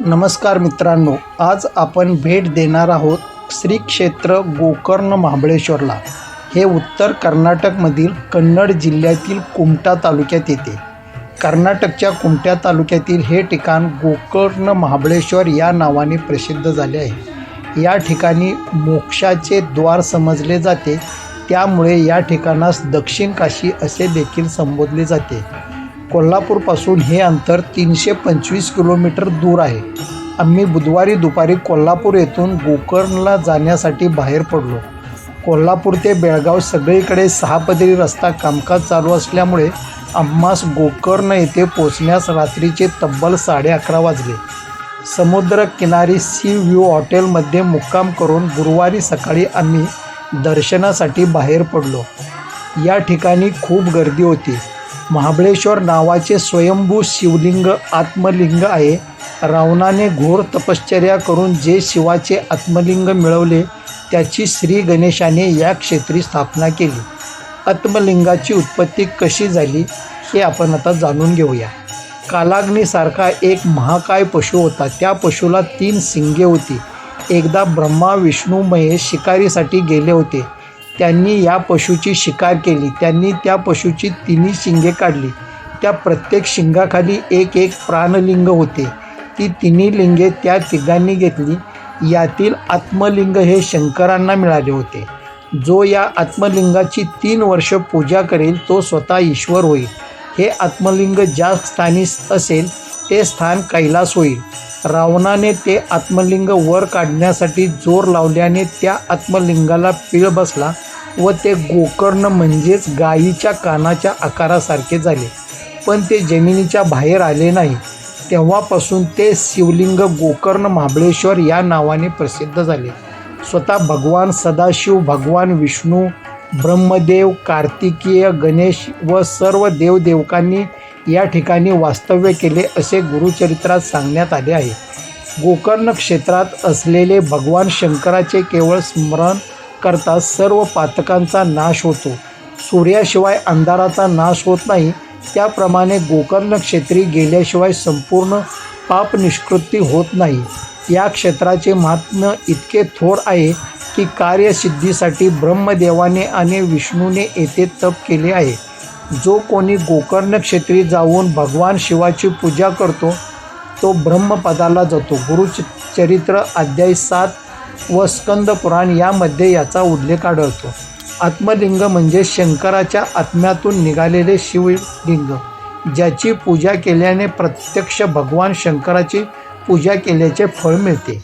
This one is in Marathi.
नमस्कार मित्रांनो आज आपण भेट देणार आहोत श्री क्षेत्र गोकर्ण महाबळेश्वरला. हे उत्तर कर्नाटकमधील कन्नड जिल्ह्यातील कुमटा तालुक्यात येते. कर्नाटकच्या कुमट्या तालुक्यातील हे ठिकाण गोकर्ण महाबळेश्वर या नावाने प्रसिद्ध झाले आहे. या ठिकाणी मोक्षाचे द्वार समजले जाते. त्यामुळे या ठिकाणास दक्षिण काशी असे देखील संबोधले जाते. कोल्हापूरपासून हे अंतर तीनशे पंचवीस किलोमीटर दूर आहे. आम्ही बुधवारी दुपारी कोल्हापूर येथून गोकर्णला जाण्यासाठी बाहेर पडलो. कोल्हापूर ते बेळगाव सगळीकडे सहापदरी रस्ता कामकाज चालू असल्यामुळे आम्हास गोकर्ण येथे पोचण्यास रात्रीचे तब्बल साडे अकरा वाजले. समुद्रकिनारी सी व्ह्यू हॉटेलमध्ये मुक्काम करून गुरुवारी सकाळी आम्ही दर्शनासाठी बाहेर पडलो. या ठिकाणी खूप गर्दी होती. महाबळेश्वर नावाचे स्वयंभू शिवलिंग आत्मलिंग आहे. रावणाने घोर तपश्चर्या करून जे शिवाचे आत्मलिंग मिळवले त्याची श्री गणेशाने या क्षेत्री स्थापना केली. आत्मलिंगाची उत्पत्ती कशी झाली हे आपण आता जाणून घेऊया. कालाग्नीसारखा एक महाकाय पशु होता. त्या पशुला तीन सिंगे होती. एकदा ब्रह्मा विष्णू महेश शिकारीसाठी गेले होते. त्यांनी या पशुची शिकार केली. त्यांनी त्या पशुची तिन्ही शिंगे काढली. त्या प्रत्येक शिंगाखाली एक एक प्राणलिंग होते. ती तिन्ही लिंगे त्या तिघांनी घेतली. यातील आत्मलिंग हे शंकरांना मिळाले होते. जो या आत्मलिंगाची तीन वर्ष पूजा करेल तो स्वतः ईश्वर होईल. हे आत्मलिंग ज्या स्थानी असेल ते स्थान कैलास होईल. रावणाने ते आत्मलिंग वर काढण्यासाठी जोर लावल्याने त्या आत्मलिंगाला पीळ बसला. व ते गोकर्ण म्हणजेच गायीच्या कानाच्या आकारासारखे झाले. पण ते जमिनीच्या बाहेर आले नाही. तेव्हापासून ते शिवलिंग गोकर्ण महाबळेश्वर या नावाने प्रसिद्ध झाले. स्वतः भगवान सदाशिव भगवान विष्णू ब्रह्मदेव कार्तिकीय गणेश व सर्व देवदेवकांनी या ठिकाणी वास्तव्य केले असे गुरुचरित्रात सांगण्यात आले आहे. गोकर्ण क्षेत्रात असलेले भगवान शंकराचे केवळ स्मरण करता सर्व पातकांचा नाश होतो. सूर्याशिवाय अंधाराचा नाश होत नाही. त्याप्रमाणे गोकर्ण क्षेत्री गेल्याशिवाय संपूर्ण पाप निष्कृती होत नाही. या क्षेत्राचे महात्म्य इतके थोर आहे की कार्यसिद्धीसाठी ब्रह्मदेवाने आणि विष्णूने येथे तप केले आहे. जो कोणी गोकर्ण क्षेत्री जाऊन भगवान शिवाची पूजा करतो तो ब्रह्मपदाला जातो. गुरुचरित्र अध्याय सात व स्कंद पुराण यामध्ये याचा उल्लेख आढळतो. आत्मलिंग म्हणजे शंकराच्या आत्म्यातून निघालेले शिवलिंग ज्याची पूजा केल्याने प्रत्यक्ष भगवान शंकराची पूजा केल्याचे फळ मिळते.